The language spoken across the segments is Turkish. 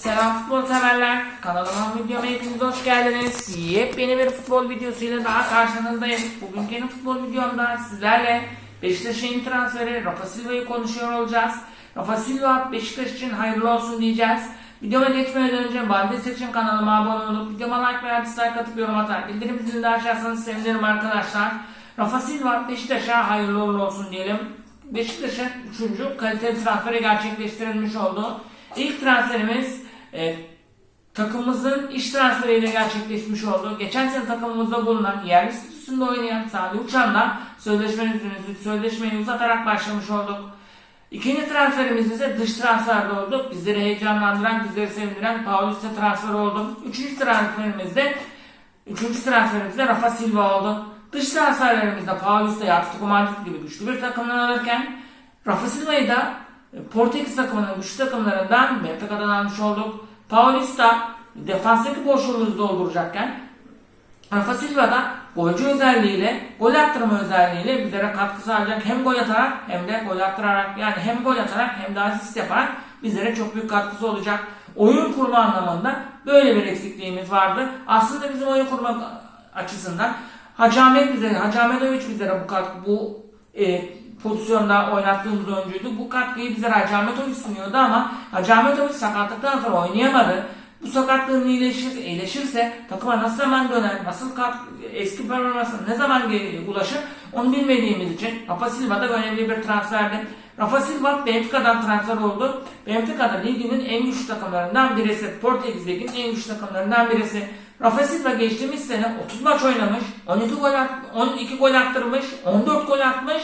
Selam futbol severler. Kanalıma videoma hepiniz hoş geldiniz. Yepyeni bir futbol videosuyla daha karşınızdayım. Bugünkü yeni futbol videomda sizlerle Beşiktaş'ın transferi Rafa Silva'yı konuşuyor olacağız. Rafa Silva Beşiktaş için hayırlı olsun diyeceğiz. Videoma geçmeden önce Bandis için kanalıma abone olup videoma like veya dislike atıp yorum atar. Bildirim zilini de açarsanız sevinirim arkadaşlar. Rafa Silva Beşiktaş'a hayırlı olsun diyelim. Beşiktaş'ın 3. kaliteli transferi gerçekleştirilmiş oldu. İlk transferimiz e, takımımızın iş transferiyle gerçekleşmiş oldu. Geçen sene takımımızda bulunan yerli statüsünde oynayan Salih Uçan'la sözleşmeyi, sözleşmeyi uzatarak başlamış olduk. İkinci transferimiz ise dış transferde oldu. Bizleri heyecanlandıran, bizleri sevindiren Paulista transferi oldu. Üçüncü transferimiz de Üçüncü transferimiz de Rafa Silva oldu. Dış transferlerimizde Paulista'yı Atletico Madrid gibi güçlü bir takımdan alırken Rafa Silva'yı da Portekiz takımının güçlü takımlarından Benfica'dan almış olduk. Paulista defanstaki boşluğumuzu dolduracakken Rafa Silva da golcü özelliğiyle, gol attırma özelliğiyle bizlere katkı sağlayacak. Hem gol atarak hem de gol attırarak yani hem gol atarak hem de asist yaparak bizlere çok büyük katkısı olacak. Oyun kurma anlamında böyle bir eksikliğimiz vardı. Aslında bizim oyun kurma açısından Hacı Ahmet bizlere, Hacı Ahmetoviç bizlere bu katkı, bu e, pozisyonda oynattığımız oyuncuydu. Bu katkıyı bize Hacı Ahmetoviç sunuyordu ama Hacı Ahmetoviç sakatlıktan sonra oynayamadı. Bu sakatlığın iyileşir, iyileşirse takıma nasıl zaman döner, nasıl kat, eski performansına ne zaman geri ulaşır onu bilmediğimiz için Rafa Silva da önemli bir transferdi. Rafa Silva Benfica'dan transfer oldu. Benfica'da liginin en güçlü takımlarından birisi. Portekiz liginin en güçlü takımlarından birisi. Rafa Silva geçtiğimiz sene 30 maç oynamış, 12 gol, at, 12 gol attırmış, 14 gol atmış,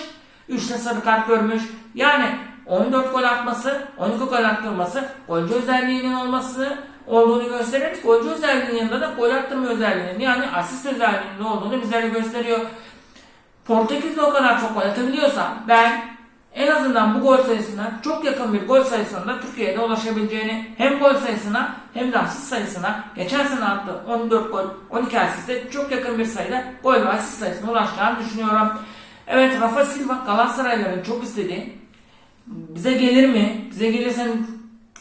3 de sarı kart görmüş. Yani 14 gol atması, 12 gol attırması, golcü özelliğinin olması olduğunu gösterir. Golcü özelliğinin yanında da gol attırma özelliğinin yani asist özelliğinin olduğunu bizlere gösteriyor. Portekiz'de o kadar çok gol atabiliyorsa ben en azından bu gol sayısına çok yakın bir gol sayısında Türkiye'de ulaşabileceğini hem gol sayısına hem de asist sayısına geçen sene attığı 14 gol 12 asiste çok yakın bir sayıda gol ve asist sayısına ulaşacağını düşünüyorum. Evet Rafa Silva Galatasaraylıların çok istediği bize gelir mi? Bize gelirse,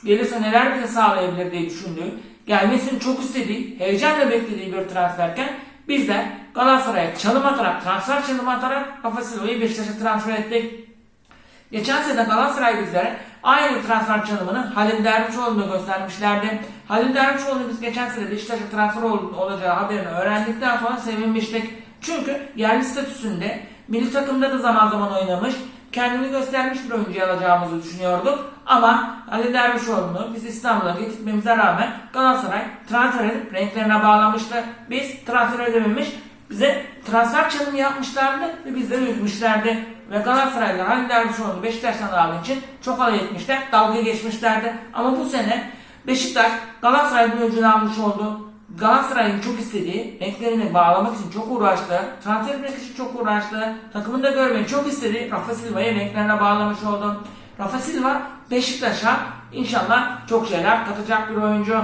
gelirse neler bize sağlayabilir diye düşündüğü, gelmesini çok istediği, heyecanla beklediği bir transferken biz de Galatasaray'a çalım atarak, transfer çalım atarak Rafa Silva'yı Beşiktaş'a transfer ettik. Geçen sene Galatasaray bizlere aynı transfer çalımını Halil Dervişoğlu'na göstermişlerdi. Halil Dervişoğlu biz geçen sene Beşiktaş'a transfer ol- olacağı haberini öğrendikten sonra sevinmiştik. Çünkü yerli statüsünde milli takımda da zaman zaman oynamış, kendini göstermiş bir oyuncu alacağımızı düşünüyorduk. Ama Ali Dervişoğlu'nu biz İstanbul'a getirmemize rağmen Galatasaray transfer edip renklerine bağlamıştı. Biz transfer edememiş, bize transfer çalımı yapmışlardı ve bizleri üzmüşlerdi. Ve Galatasaraylılar Ali Dervişoğlu'nu Beşiktaş'tan aldığı için çok alay etmişler, dalga geçmişlerdi. Ama bu sene Beşiktaş Galatasaray'ın öcünü almış oldu. Galatasaray'ın çok istediği, renklerini bağlamak için çok uğraştı, transfer etmek için çok uğraştı, takımını da görmeyi çok istedi, Rafa Silva'yı renklerine bağlamış oldu. Rafa Silva Beşiktaş'a inşallah çok şeyler katacak bir oyuncu.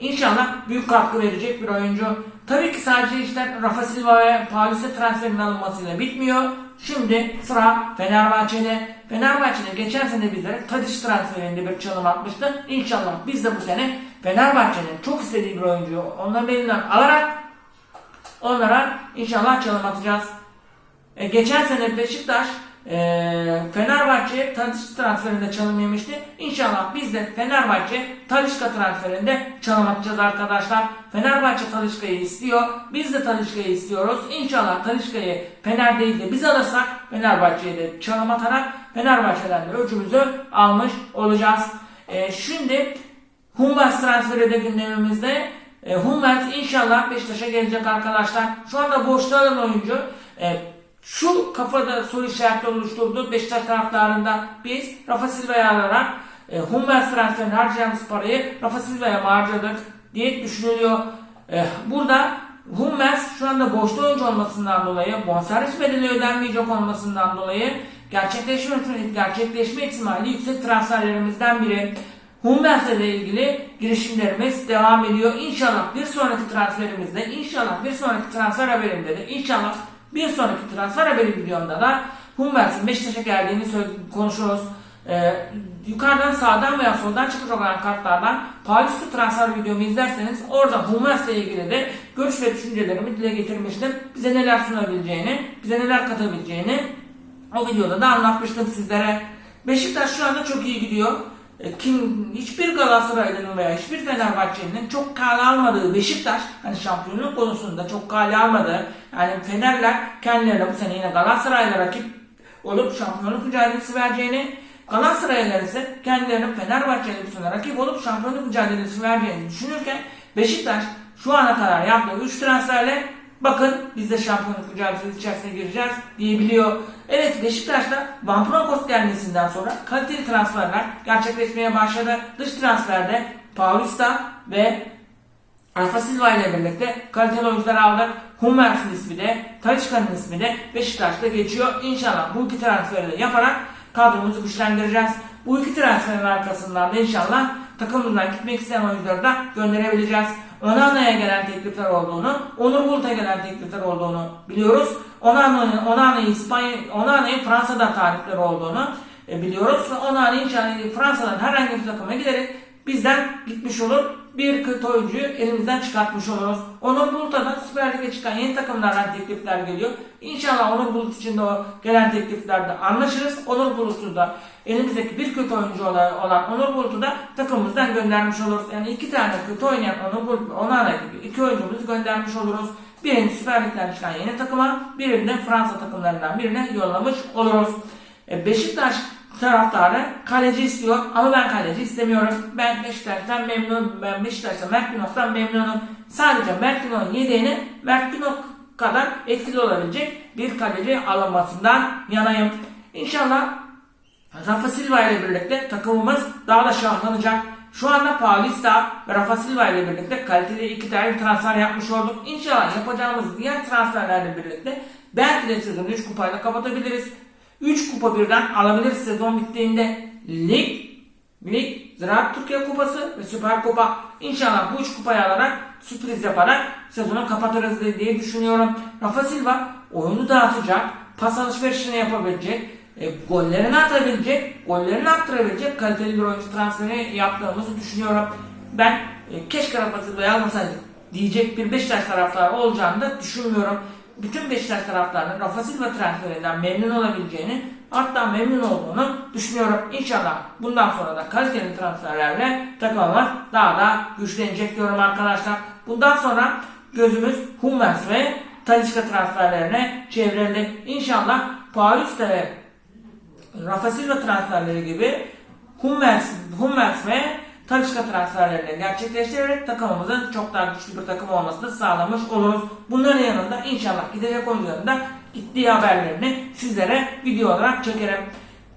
İnşallah büyük katkı verecek bir oyuncu. Tabii ki sadece işte Rafa Silva ve Paulista transferinin alınmasıyla bitmiyor. Şimdi sıra Fenerbahçe'de. Fenerbahçe'de geçen sene bizlere Tadiç transferinde bir çalım atmıştı. İnşallah biz de bu sene Fenerbahçe'nin çok istediği bir oyuncuyu onların elinden alarak onlara inşallah çalım atacağız. E, geçen sene Beşiktaş e, Fenerbahçe Tadiç transferinde çalım yemişti. İnşallah biz de Fenerbahçe Talişka transferinde çalım atacağız arkadaşlar. Fenerbahçe Talişka'yı istiyor. Biz de Talişka'yı istiyoruz. İnşallah Talişka'yı Fener değil de biz alırsak Fenerbahçe'ye de çalım atarak Fenerbahçe'den de ölçümüzü almış olacağız. E, şimdi Hummels transferi de gündemimizde. E, Hummels inşallah Beşiktaş'a gelecek arkadaşlar. Şu anda boşta olan oyuncu. E, şu kafada soru işaretleri oluşturdu Beşiktaş taraftarında biz Rafa Silva'yı alarak e, Hummels transferine harcayacağımız parayı Rafa Silva'ya harcadık diye düşünülüyor. E, burada Hummels şu anda boşta oyuncu olmasından dolayı, bonservis bedeli ödenmeyecek olmasından dolayı gerçekleşme, gerçekleşme ihtimali yüksek transferlerimizden biri. Hummels'le ile ilgili girişimlerimiz devam ediyor. İnşallah bir sonraki transferimizde, inşallah bir sonraki transfer haberimde de, inşallah bir sonraki transfer haberi videomda da Hummels'in Beşiktaş'a geldiğini konuşuruz. Ee, yukarıdan sağdan veya soldan çıkacak olan kartlardan Paris'te transfer videomu izlerseniz orada Hummels ile ilgili de görüş ve düşüncelerimi dile getirmiştim. Bize neler sunabileceğini, bize neler katabileceğini o videoda da anlatmıştım sizlere. Beşiktaş şu anda çok iyi gidiyor. E, Kim hiçbir Galatasaraylı'nın veya hiçbir Fenerbahçeli'nin çok kale almadığı Beşiktaş hani şampiyonluk konusunda çok kale almadığı yani Fenerler kendilerine bu sene yine Galatasaray'la rakip olup şampiyonluk mücadelesi vereceğini Galatasaraylılar ise kendilerinin Fenerbahçe'yle bu sene rakip olup şampiyonluk mücadelesi vereceğini düşünürken Beşiktaş şu ana kadar yaptığı 3 transferle bakın biz de şampiyonluk mücadelesi içerisine gireceğiz diyebiliyor. Evet Beşiktaş'ta Van Bronckhorst gelmesinden sonra kaliteli transferler gerçekleşmeye başladı. Dış transferde Paulista ve Rafa Silva ile birlikte kaliteli oyuncular aldık. Hummers'in ismi de, Talisca'nın ismi de Beşiktaş'ta geçiyor. İnşallah bu iki transferi de yaparak kadromuzu güçlendireceğiz. Bu iki transferin arkasından da inşallah takımımızdan gitmek isteyen oyuncuları da gönderebileceğiz. Onana'ya gelen teklifler olduğunu, Onur Bulut'a gelen teklifler olduğunu biliyoruz. Onana'yı İspanya, Onana'yı Fransa'da talipleri olduğunu e, biliyoruz. Onana inşallah Fransa'dan herhangi bir takıma giderek bizden gitmiş olur. Bir kötü oyuncuyu elimizden çıkartmış oluruz. Onur Bulut'a da Süper Lig'e çıkan yeni takımlardan teklifler geliyor. İnşallah Onur Bulut için de o gelen tekliflerde anlaşırız. Onur Bulut'u da elimizdeki bir kötü oyuncu olan, Onur Bulut'u da takımımızdan göndermiş oluruz. Yani iki tane kötü oynayan Onur Bulut ve Onana gibi iki oyuncumuzu göndermiş oluruz. Birini Süper Lig'den çıkan yeni takıma, birini de Fransa takımlarından birine yollamış oluruz. E, Beşiktaş taraftarı kaleci istiyor ama ben kaleci istemiyorum. Ben Beşiktaş'tan memnunum. Ben Beşiktaş'tan Mert Günok'tan memnunum. Sadece Mert Günok'un yedeğini Mert Günok kadar etkili olabilecek bir kaleci alınmasından yanayım. İnşallah Rafa Silva ile birlikte takımımız daha da şahlanacak. Şu anda Paulista ve Rafa Silva ile birlikte kaliteli iki tane transfer yapmış olduk. İnşallah yapacağımız diğer transferlerle birlikte belki de sezonu 3 kupayla kapatabiliriz. 3 kupa birden alabiliriz sezon bittiğinde. Lig, Lig, Ziraat Türkiye Kupası ve Süper Kupa. İnşallah bu 3 kupayı alarak sürpriz yaparak sezonu kapatırız diye düşünüyorum. Rafa Silva oyunu dağıtacak, pas alışverişini yapabilecek, e, gollerini atabilecek, gollerini attırabilecek kaliteli bir oyuncu transferi yaptığımızı düşünüyorum. Ben e, keşke Rafa Silva'yı almasaydık diyecek bir Beşiktaş taraftarı olacağını da düşünmüyorum. Bütün Beşiktaş taraftarının Rafa Silva transferinden memnun olabileceğini hatta memnun olduğunu düşünüyorum. İnşallah bundan sonra da kaliteli transferlerle takımımız daha da güçlenecek diyorum arkadaşlar. Bundan sonra gözümüz Hummels ve Talisca transferlerine çevrildi. İnşallah Paulista ve Rafa Silva transferleri gibi Hummels, Hummels ve Talisca transferlerini gerçekleştirerek takımımızın çok daha güçlü bir takım olmasını sağlamış oluruz. Bunların yanında inşallah gidecek oyuncuların da gittiği haberlerini sizlere video olarak çekerim.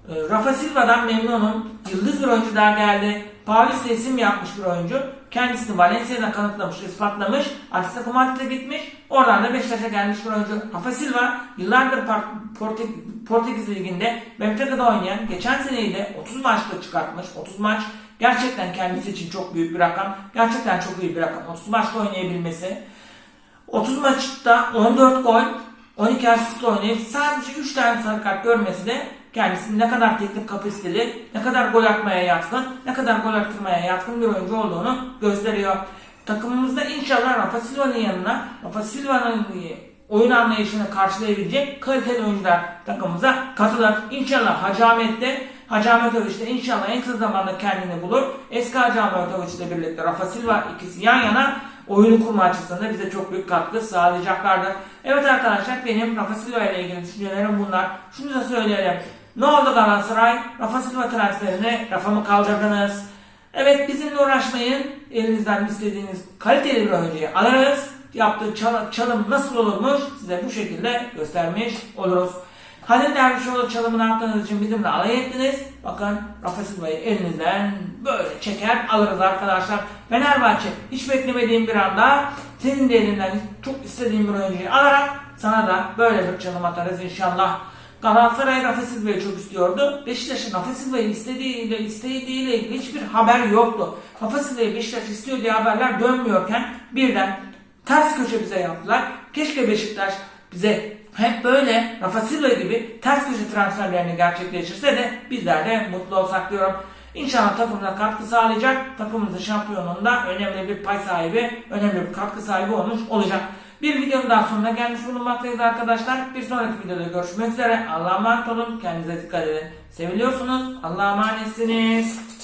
Ee, Rafa Silva'dan memnunum. Yıldız bir oyuncu daha geldi. Paulista isim yapmış bir oyuncu. Kendisini Valencia'da kanıtlamış, ispatlamış. Takım Madrid'e gitmiş. Oradan da Beşiktaş'a gelmiş bir oyuncu. Rafa Silva yıllardır Portek- Portekiz Ligi'nde Benfica'da oynayan, geçen seneyi de 30 maçta çıkartmış. 30 maç gerçekten kendisi için çok büyük bir rakam. Gerçekten çok iyi bir rakam. 30 maçta oynayabilmesi. 30 maçta 14 gol, 12 asistle oynayıp sadece 3 tane sarı kart görmesi de kendisinin ne kadar teknik kapasiteli, ne kadar gol atmaya yatkın, ne kadar gol attırmaya yatkın bir oyuncu olduğunu gösteriyor. Takımımızda inşallah Rafa Silva'nın yanına, Rafa Silva'nın oyun anlayışını karşılayabilecek kaliteli oyuncular takımımıza katılır. İnşallah Hacı Ahmet'te Hacı de inşallah en kısa zamanda kendini bulur. Eski Hacı Ahmetoviç ile birlikte Rafa Silva ikisi yan yana oyunu kurma açısından bize çok büyük katkı sağlayacaklardır. Evet arkadaşlar benim Rafa Silva ile ilgili düşüncelerim bunlar. Şunu da söyleyelim. Ne oldu Galatasaray? Rafa Silva transferini rafa mı kaldırdınız? Evet bizimle uğraşmayın. Elinizden istediğiniz kaliteli bir oyuncuyu alırız. Yaptığı çal- çalım nasıl olurmuş size bu şekilde göstermiş oluruz. Halil Dervişoğlu çalımını attığınız için bizimle alay ettiniz. Bakın Rafa Silva'yı elinizden böyle çeker alırız arkadaşlar. Fenerbahçe hiç beklemediğim bir anda senin de elinden çok istediğin bir oyuncuyu alarak sana da böyle bir çalım atarız inşallah. Galatasaray Rafa Silva'yı çok istiyordu. Beşiktaş'ın Rafa Silva'yı istediğiyle istediğiyle ilgili hiçbir haber yoktu. Rafa Silva'yı Beşiktaş istiyor diye haberler dönmüyorken birden ters köşe bize yaptılar. Keşke Beşiktaş bize hep böyle Rafa Silva gibi ters köşe transferlerini gerçekleştirse de bizler de mutlu olsak diyorum. İnşallah takımına katkı sağlayacak, takımımızın şampiyonluğunda önemli bir pay sahibi, önemli bir katkı sahibi olmuş olacak. Bir videonun daha sonuna gelmiş bulunmaktayız arkadaşlar. Bir sonraki videoda görüşmek üzere. Allah'a emanet olun. Kendinize dikkat edin. Seviliyorsunuz. Allah'a emanetsiniz.